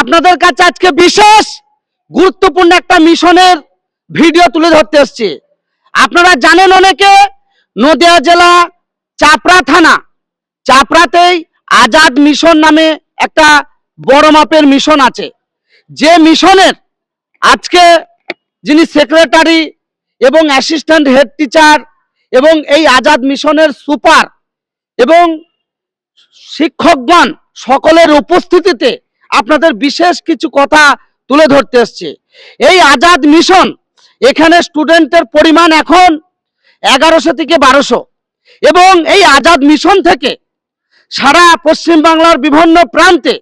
আপনাদের কাছে আজকে বিশেষ গুরুত্বপূর্ণ একটা মিশনের ভিডিও তুলে ধরতে এসছি। আপনারা জানেন অনেকে, নদিয়া জেলা চাপড়া থানা, চাপড়াতেই আজাদ মিশন নামে একটা বড় মাপের মিশন আছে। যে মিশনের আজকে যিনি সেক্রেটারি এবং অ্যাসিস্ট্যান্ট হেড টিচার এবং এই আজাদ মিশনের সুপার এবং শিক্ষকগণ সকলের উপস্থিতিতে আপনাদের বিশেষ কিছু কথা তুলে ধরতে এসছে। এই আজাদ মিশন এখানে স্টুডেন্টের পরিমাণ এখন এগারোশো থেকে বারোশো। এবং এই আজাদ মিশন থেকে সারা পশ্চিমবাংলার বিভিন্ন প্রান্তে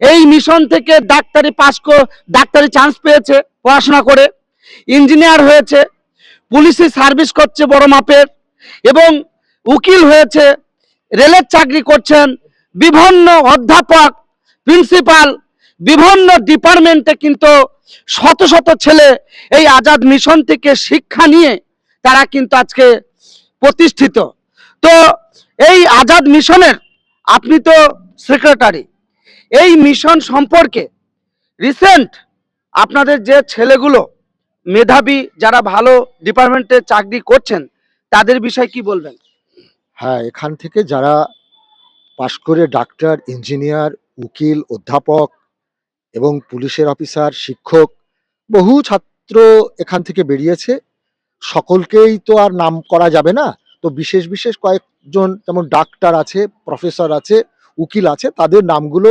এই মিশন থেকে ডাক্তারি পাস ডাক্তারি চান্স পেয়েছে, পড়াশোনা করে। ইঞ্জিনিয়ার হয়েছে, পুলিশি সার্ভিস করছে বড় মাপের। এবং উকিল হয়েছে, রেলের চাকরি করছেন বিভিন্ন অধ্যাপক প্রিন্সিপাল বিভিন্ন ডিপার্টমেন্টে কিন্তু শত শত ছেলে এই আজাদ মিশন থেকে শিক্ষা নিয়ে তারা কিন্তু আজকে প্রতিষ্ঠিত। তো এই আজাদ মিশনের আপনি তো সেক্রেটারি এই মিশন সম্পর্কে রিসেন্ট আপনাদের যে ছেলেগুলো মেধাবী যারা ভালো ডিপার্টমেন্টে চাকরি করছেন, তাদের বিষয়ে কি বলবেন? হ্যাঁ এখান থেকে যারা পাশ করে ডাক্তার ইঞ্জিনিয়ার উকিল অধ্যাপক এবং পুলিশের অফিসার শিক্ষক বহু ছাত্র এখান থেকে বেরিয়েছে। সকলকেই তো আর নাম করা যাবে না। তো বিশেষ বিশেষ কয়েকজন যেমন ডাক্তার আছে প্রফেসর আছে উকিল আছে তাদের নামগুলো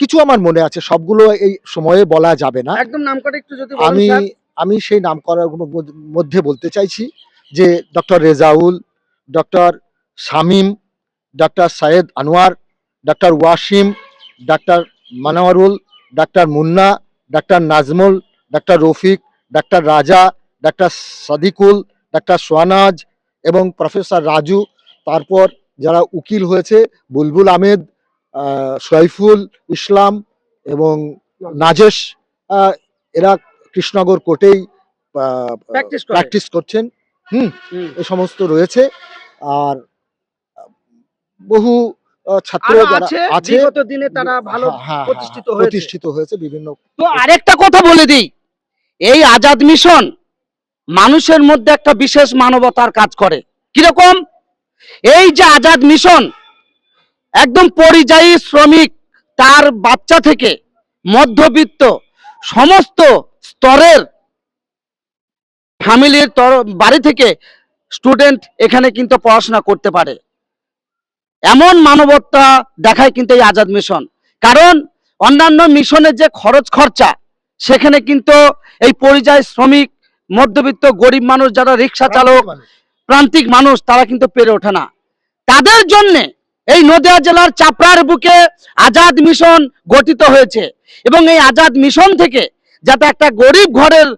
কিছু আমার মনে আছে সবগুলো এই সময়ে বলা যাবে না। একদম নাম করে একটু যদি আমি আমি সেই নাম করার মধ্যে বলতে চাইছি যে doctor Rezaul doctor Shamim doctor Syed Anwar doctor Wasim doctor Manowarul doctor Munna ডাক্তার নাজমুল ডাক্তার রফিক ডাক্তার রাজা ডাক্তার সাদিকুল ডাক্তার সোয়ানাজ এবং প্রফেসর রাজু। তারপর যারা উকিল হয়েছে বুলবুল আহমেদ সৈফুল ইসলাম এবং নাজেশ এরা কৃষ্ণনগর কোর্টেই প্র্যাকটিস করছেন। হুম। এ সমস্ত রয়েছে। আর বহু ছাত্র আরও যারা আছে আছে বিগত দিনে তারা ভালো প্রতিষ্ঠিত হয়েছে। প্রতিষ্ঠিত হয়েছে বিভিন্ন তো আরেকটা কথা বলে দিই এই আজাদ মিশন মানুষের মধ্যে একটা বিশেষ মানবতার কাজ করে। কীরকম? এই যে আজাদ মিশন একদম পরিযায়ী শ্রমিক তার বাচ্চা থেকে মধ্যবিত্ত সমস্ত স্তরের ফ্যামিলির বাড়ি থেকে স্টুডেন্ট এখানে কিন্তু পড়াশোনা করতে পারে। এমন মানবতা দেখায় কিন্তু এই আজাদ মিশন। কারণ অন্যান্য মিশনের যে খরচ খরচা সেখানে কিন্তু এই পরিযায়ী শ্রমিক মধ্যবিত্ত গরিব মানুষ যারা রিক্সা চালক প্রান্তিক মানুষ তারা কিন্তু পেরে ওঠে না। তাদের জন্য এই নদিয়া জেলার চাপড়ার বুকে আজাদ মিশন গঠিত হয়েছে এবং এই আজাদ মিশন থেকে যাতে একটা গরিব ঘরের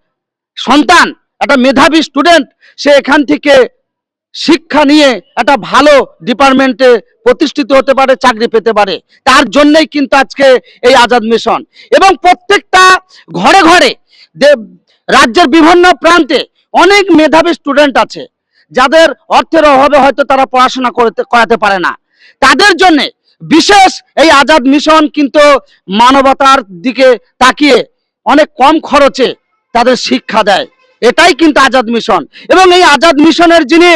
সন্তান একটা মেধাবী স্টুডেন্ট সে এখান থেকে শিক্ষা নিয়ে একটা ভালো ডিপার্টমেন্টে প্রতিষ্ঠিত হতে পারে, চাকরি পেতে পারে। তার জন্যই কিন্তু আজকে এই আজাদ মিশন এবং প্রত্যেকটা ঘরে ঘরে রাজ্যের বিভিন্ন প্রান্তে অনেক মেধাবী স্টুডেন্ট আছে। যাদের অর্থের অভাবে হয়তো তারা পড়াশোনা করতে করাতে পারে না। তাদের জন্য বিশেষ এই আজাদ মিশন কিন্তু মানবতার দিকে তাকিয়ে অনেক কম খরচে তাদের শিক্ষা দেয়। এটাই কিন্তু আজাদ মিশন। এবং এই আজাদ মিশনের যিনি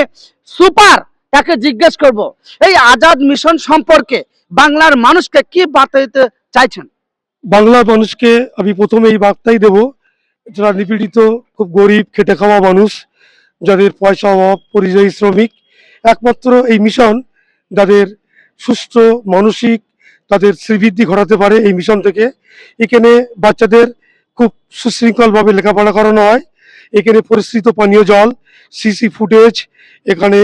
সুপার, তাকে জিজ্ঞেস করব, এই আজাদ মিশন সম্পর্কে বাংলার মানুষকে কি বার্তা দিতে চাইছেন? বাংলার মানুষকে আমি প্রথমে এই বার্তাই দেব, যারা নিপীড়িত, খুব গরিব, খেটে খাওয়া মানুষ, যাদের পয়সা অভাব, পরিযায়ী শ্রমিক, একমাত্র এই মিশন যাদের সুস্থ, মানসিক, তাদের শ্রীবৃদ্ধি ঘটাতে পারে এই মিশন থেকে। এখানে বাচ্চাদের খুব সুশৃঙ্খলভাবে লেখাপড়া করানো হয়। এখানে পরিস্থিত পানীয় জল সিসি ফুটেজ এখানে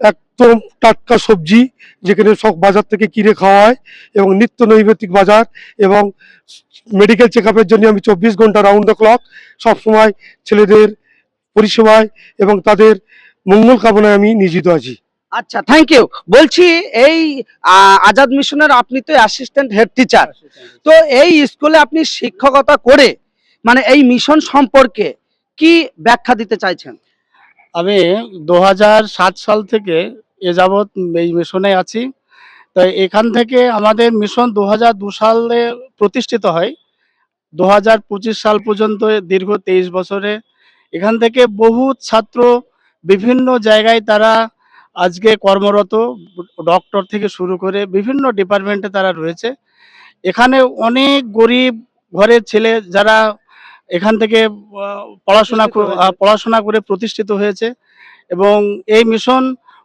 একদম টাটকা সবজি, যেখানে সব বাজার থেকে কিনে খাওয়া হয় এবং নিত্য নৈমিত্তিক বাজার এবং মেডিকেল চেক আপের জন্য আমি চব্বিশ ঘণ্টা রাউন্ড দ্য ক্লক সবসময় ছেলেদের পরিষেবায় এবং তাদের মঙ্গল কামনায় আমি নিয়োজিত আছি। আচ্ছা থ্যাংক ইউ বলছি এই আজাদ মিশনের আপনি তো অ্যাসিস্ট্যান্ট হেড টিচার তো এই স্কুলে আপনি শিক্ষকতা করে মানে এই মিশন সম্পর্কে কি ব্যাখ্যা দিতে চাইছেন? আমি দু সাল থেকে এ যাবৎ এই মিশনে আছি। তো এখান থেকে আমাদের মিশন দু দু সালে প্রতিষ্ঠিত হয়। দু হাজার পঁচিশ সাল পর্যন্ত দীর্ঘ তেইশ বছরে। এখান থেকে বহু ছাত্র বিভিন্ন জায়গায় তারা আজকে কর্মরত ডক্টর থেকে শুরু করে বিভিন্ন ডিপার্টমেন্টে তারা রয়েছে। এখানে অনেক গরিব ঘরের ছেলে যারা এখান থেকে পড়াশোনা পড়াশোনা করে প্রতিষ্ঠিত হয়েছে এবং এই মিশন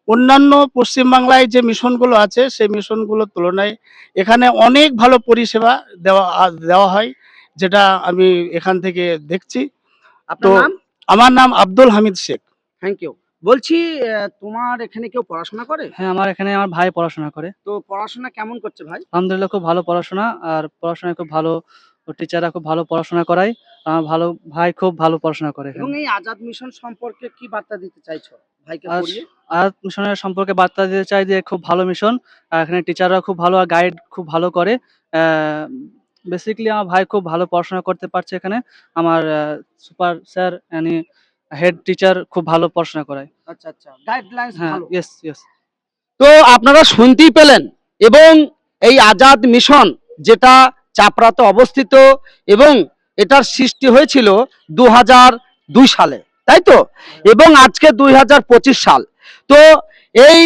অন্যান্য পশ্চিমবাংলায় যে মিশনগুলো আছে সেই মিশনগুলোর তুলনায় এখানে অনেক ভালো পরিষেবা দেওয়া দেওয়া হয় যেটা আমি এখান থেকে দেখছি। তো- আমার নাম আব্দুল হামিদ শেখ। থ্যাংক ইউ বলছি তোমার এখানে কেউ পড়াশোনা করে? হ্যাঁ আমার এখানে আমার ভাই পড়াশোনা করে। তো পড়াশোনা কেমন করছে ভাই? আলহামদুলিল্লাহ খুব ভালো পড়াশোনা আর পড়াশোনায় খুব ভালো টিচাররা খুব ভালো পড়াশোনা করায়। আমার ভালো ভাই খুব ভালো পড়াশোনা করে এবং এই আজাদ মিশন সম্পর্কে কি বার্তা দিতে চাইছো ভাইকে আর পড়িয়ে? আর মিশনের সম্পর্কে বার্তা দিতে চাই যে খুব ভালো মিশন। এখানে টিচাররা খুব ভালো আর গাইড খুব ভালো করে। বেসিক্যালি আমার ভাই খুব ভালো পড়াশোনা করতে পারছে এখানে। আমার super sir Annie head teacher খুব ভালো পড়াশোনা করায়। আচ্ছা আচ্ছা। গাইডলাইন্স হ্যাঁ ভালো। ইয়েস ইয়েস তো আপনারা শুনতেই পেলেন। এবং এই আজাদ মিশন যেটা চাপড়াতে অবস্থিত এবং এটার সৃষ্টি হয়েছিল দু দুই সালে তাই তো? এবং আজকে দুই হাজার পঁচিশ সাল। তো এই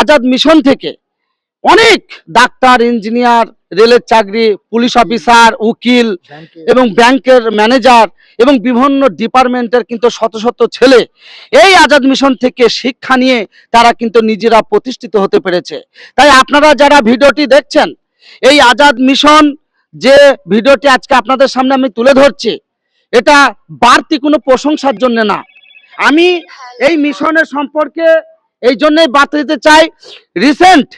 আজাদ মিশন থেকে অনেক ডাক্তার ইঞ্জিনিয়ার রেলের চাকরি পুলিশ অফিসার উকিল এবং ব্যাংকের ম্যানেজার এবং বিভিন্ন ডিপার্টমেন্টের কিন্তু শত শত ছেলে এই আজাদ মিশন থেকে শিক্ষা নিয়ে তারা কিন্তু নিজেরা প্রতিষ্ঠিত হতে পেরেছে। তাই আপনারা যারা ভিডিওটি দেখছেন এই আজাদ মিশন যে ভিডিওটি আজকে আপনাদের সামনে আমি তুলে ধরছি, এটা বাড়তি কোনো প্রশংসার জন্য না। আমি এই মিশনের সম্পর্কে এই জন্যই বার্তা দিতে চাই, রিসেন্ট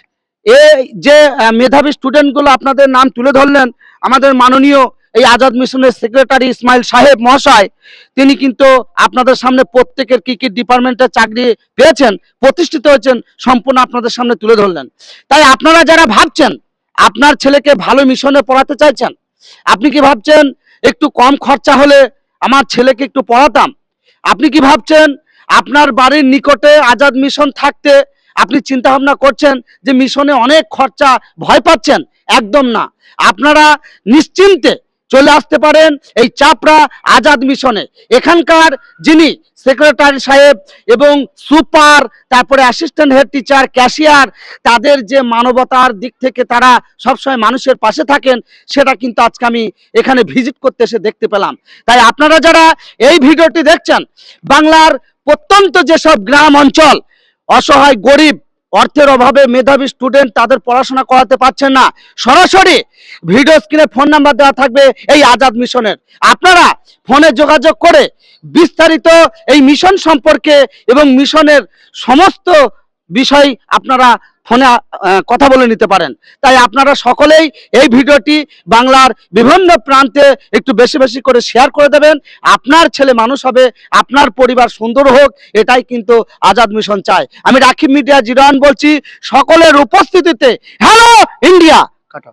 এই যে মেধাবী স্টুডেন্টগুলো আপনাদের নাম তুলে ধরলেন, আমাদের মাননীয় এই আজাদ মিশনের সেক্রেটারি ইসমাইল সাহেব মহাশয়, তিনি কিন্তু আপনাদের সামনে প্রত্যেকের কি কি ডিপার্টমেন্টে চাকরি পেয়েছেন, প্রতিষ্ঠিত হয়েছেন, সম্পূর্ণ আপনাদের সামনে তুলে ধরলেন। তাই আপনারা যারা ভাবছেন আপনার ছেলেকে ভালো মিশনে পড়াতে চাইছেন? আপনি কি ভাবছেন একটু কম খরচা হলে আমার ছেলেকে একটু পড়াতাম? আপনি কি ভাবছেন আপনার বাড়ির নিকটে আজাদ মিশন থাকতে আপনি চিন্তা ভাবনা করছেন যে মিশনে অনেক খরচা ভয় পাচ্ছেন? একদম না। আপনারা নিশ্চিন্তে চলে আসতে পারেন এই চাপড়া আজাদ মিশনে। এখানকার যিনি সেক্রেটারি সাহেব এবং সুপার, তারপরে অ্যাসিস্ট্যান্ট হেড টিচার ক্যাশিয়ার তাদের যে মানবতার দিক থেকে তারা সবসময় মানুষের পাশে থাকেন, সেটা কিন্তু আজকে আমি এখানে ভিজিট করতে এসে দেখতে পেলাম। তাই আপনারা যারা এই ভিডিওটি দেখছেন, বাংলার প্রত্যন্ত যেসব গ্রাম অঞ্চল, অসহায়, গরিব অর্থের অভাবে মেধাবী স্টুডেন্ট তাদের পড়াশোনা করাতে পারছেন না। সরাসরি ভিডিও স্ক্রিনে ফোন নাম্বার দেওয়া থাকবে এই আজাদ মিশনের। আপনারা ফোনে যোগাযোগ করে বিস্তারিত এই মিশন সম্পর্কে এবং মিশনের সমস্ত বিষয় আপনারা ফোনে কথা বলে নিতে পারেন। তাই আপনারা সকলেই এই ভিডিওটি বাংলার বিভিন্ন প্রান্তে একটু বেশি বেশি করে শেয়ার করে দেবেন। আপনার ছেলে মানুষ হবে, আপনার পরিবার সুন্দর হোক, এটাই কিন্তু আজাদ মিশন চায়। আমি রাখিব মিডিয়া জিরোয়ান বলছি, সকলের উপস্থিতিতে হ্যালো ইন্ডিয়া কাটা